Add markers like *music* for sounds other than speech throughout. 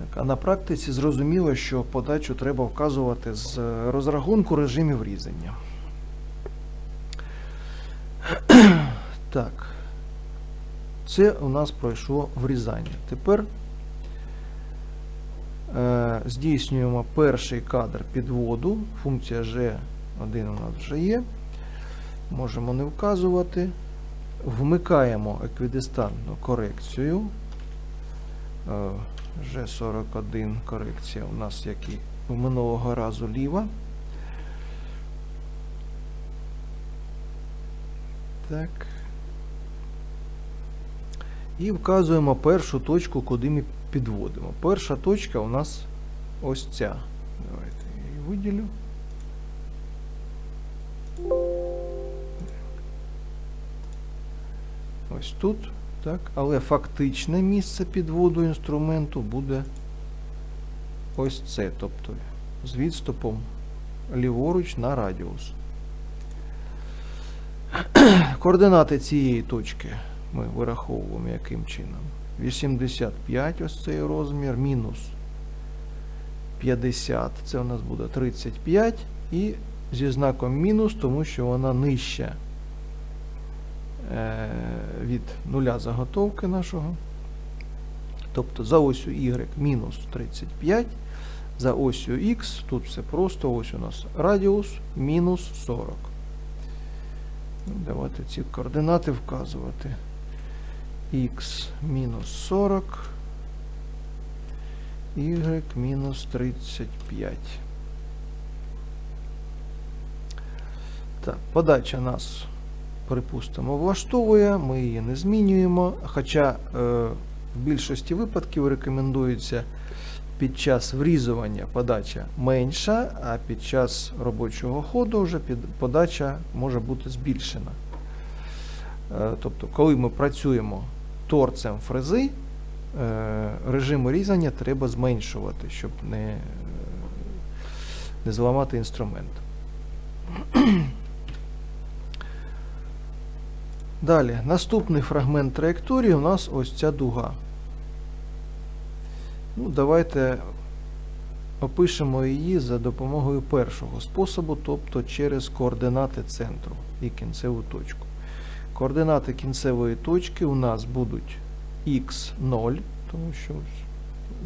Так, А на практиці зрозуміло, що подачу треба вказувати з розрахунку режимів різання. *clears throat* Так. Це у нас пройшло врізання. Тепер е, здійснюємо перший кадр підводу. Функція G1 у нас вже є. Можемо не вказувати. Вмикаємо еквідистантну корекцію. Е, G41 корекція у нас, як і у минулого разу ліва. Так. І вказуємо першу точку, куди ми підводимо. Перша точка у нас ось ця. Давайте я її виділю. Ось тут. Так, але фактичне місце підводу інструменту буде ось це, тобто з відступом ліворуч на радіус. *clears throat* Координати цієї точки ми вираховуємо яким чином? 85 ось цей розмір, мінус 50, це у нас буде 35, і зі знаком мінус, тому що вона нижча від нуля заготовки нашого. Тобто за осю Y мінус 35, за осю X, тут все просто, ось у нас радіус мінус 40. Ну, Давайте ці координати вказувати. X мінус 40, Y мінус 35. Так, подача нас, припустимо, влаштовує, ми її не змінюємо. Хоча е, в більшості випадків рекомендується під час врізування подача менша, а під час робочого ходу вже подача може бути збільшена. Е, тобто, коли ми працюємо торцем фрези, е, режим різання треба зменшувати, щоб не, не зламати інструмент. Далі, наступний фрагмент траєкторії у нас ось ця дуга. Ну, давайте опишемо її за допомогою першого способу, тобто через координати центру і кінцеву точку. Координати кінцевої точки у нас будуть x0, тому що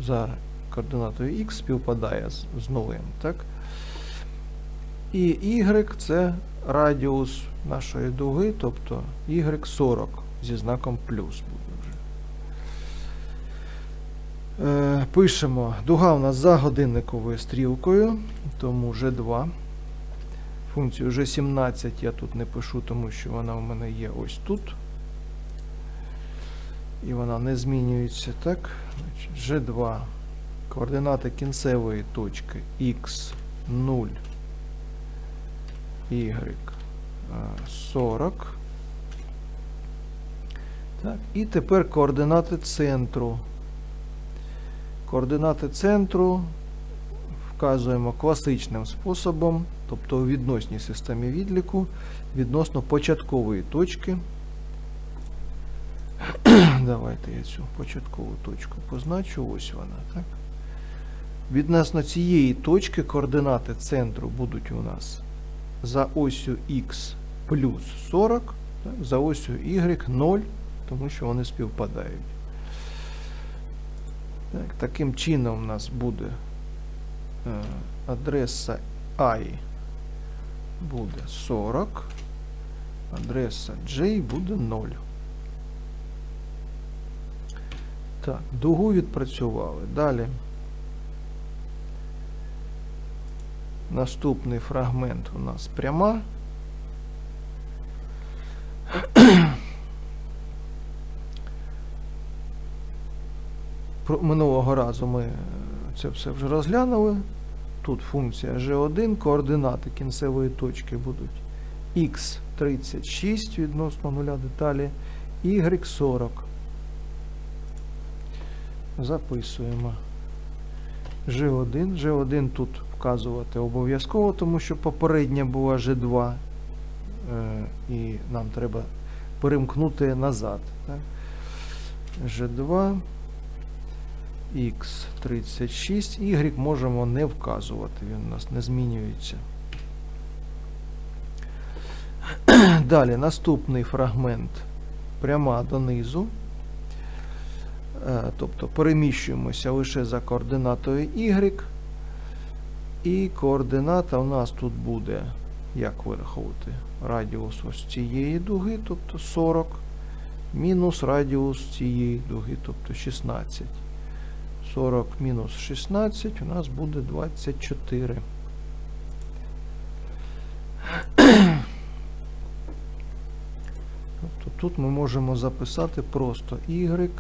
за координатою x співпадає з, нулем. Так? І y це радіус нашої дуги, тобто y40 зі знаком плюс буде вже. Е, пишемо, дуга у нас за годинниковою стрілкою, тому G2. Функцію G17 я тут не пишу, тому що вона у мене є ось тут. І вона не змінюється. Так? G2. Координати кінцевої точки x0, y 40. Так, і тепер координати центру. Координати центру вказуємо класичним способом, тобто у відносній системі відліку відносно початкової точки. *clears throat* Давайте я цю початкову точку позначу. Ось вона. так? Відносно цієї точки координати центру будуть у нас за осю Х плюс 40, так? за осю Y 0, тому що вони співпадають. Так, таким чином у нас буде е, адреса I буде 40, адреса J буде 0. Так, дугу відпрацювали. Далі. Наступний фрагмент у нас пряма. Минулого разу ми це все вже розглянули. Тут функція G1, координати кінцевої точки будуть x36 відносно нуля деталі, y40. Записуємо. G1. G1 тут вказувати обов'язково, тому що попередня була G2. Е, і нам треба перемкнути назад. Так? G2. Х36, Y можемо не вказувати, він у нас не змінюється. *clears throat* Далі наступний фрагмент пряма донизу. Е, Тобто переміщуємося лише за координатою Y. І координата у нас тут буде, як вираховувати, радіус ось цієї дуги, тобто 40, мінус радіус цієї дуги, тобто 16. 40 мінус 16 у нас буде 24. Тобто тут ми можемо записати просто y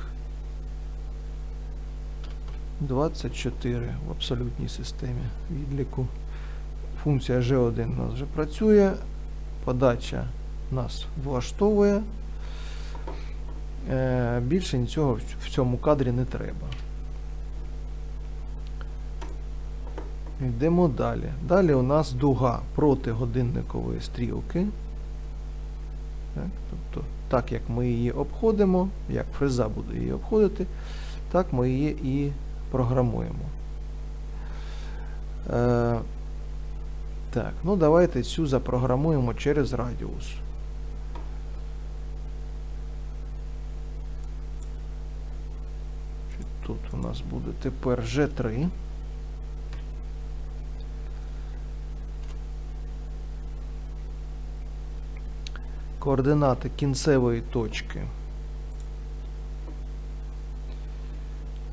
24 в абсолютній системі відліку. Функція G1 у нас вже працює, подача нас влаштовує. Е, Більше нічого в- цьому кадрі не треба. Йдемо далі. Далі у нас дуга проти годинникової стрілки. Так, тобто, так як ми її обходимо, як фреза буде її обходити, так ми її і програмуємо. Е, так, ну давайте цю запрограмуємо через радіус. Тут у нас буде тепер G3. Координати кінцевої точки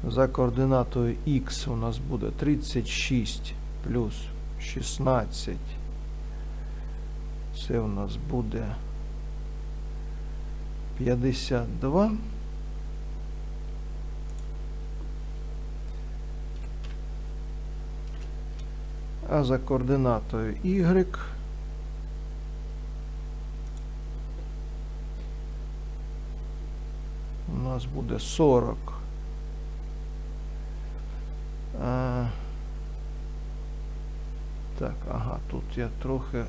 за координатою Х у нас буде 36 плюс 16. Це у нас буде 52. А за координатою Y у нас буде 40. Так, ага, тут я трохи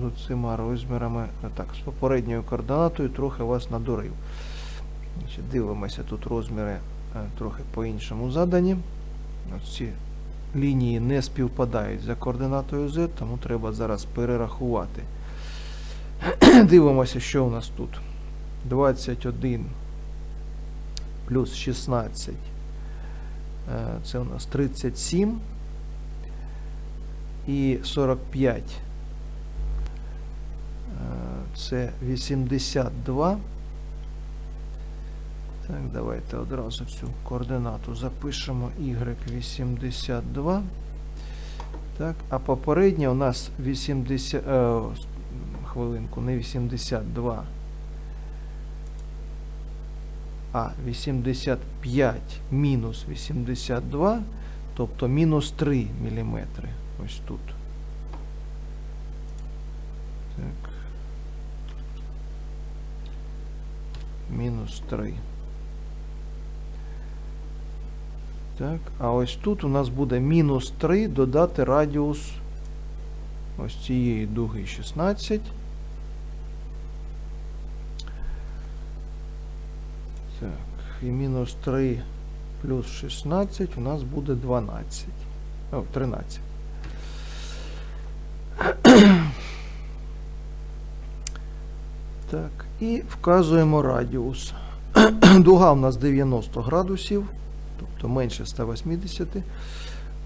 з цими розмірами, так, з попередньою координатою трохи вас надурив. Дивимося, тут розміри е, трохи по-іншому задані. Ось ці лінії не співпадають за координатою Z, тому треба зараз перерахувати. *clears throat* Дивимося, що у нас тут. 21 плюс 16. Е, Це у нас 37. І 45. е, Це 82. Так, давайте одразу цю координату запишемо Y82. Так, а попередня у нас 80. Е, хвилинку, не 82. А 85 мінус 82, тобто мінус 3 мм. Ось тут. Так. Мінус 3. Так, а ось тут у нас буде мінус 3 додати радіус ось цієї дуги 16. Так, і мінус 3 плюс 16 у нас буде 12. О, 13. *clears throat* Так, і вказуємо радіус. *clears throat* Дуга у нас 90 градусів, тобто менше 180.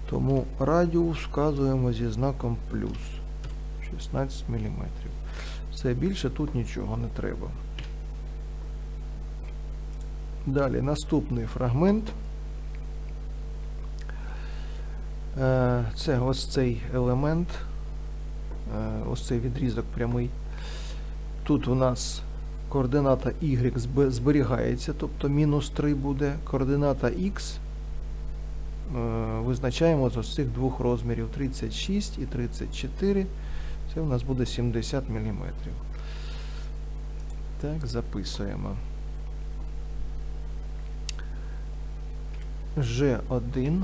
Тому радіус вказуємо зі знаком плюс 16 мм. Все більше тут нічого не треба. Далі наступний фрагмент. Е, Це ось цей елемент, е, ось цей відрізок прямий. Тут у нас координата y зберігається, тобто мінус 3 буде. Координата x е, визначаємо з ось цих двох розмірів 36 і 34. Це у нас буде 70 мм. Так, записуємо. G1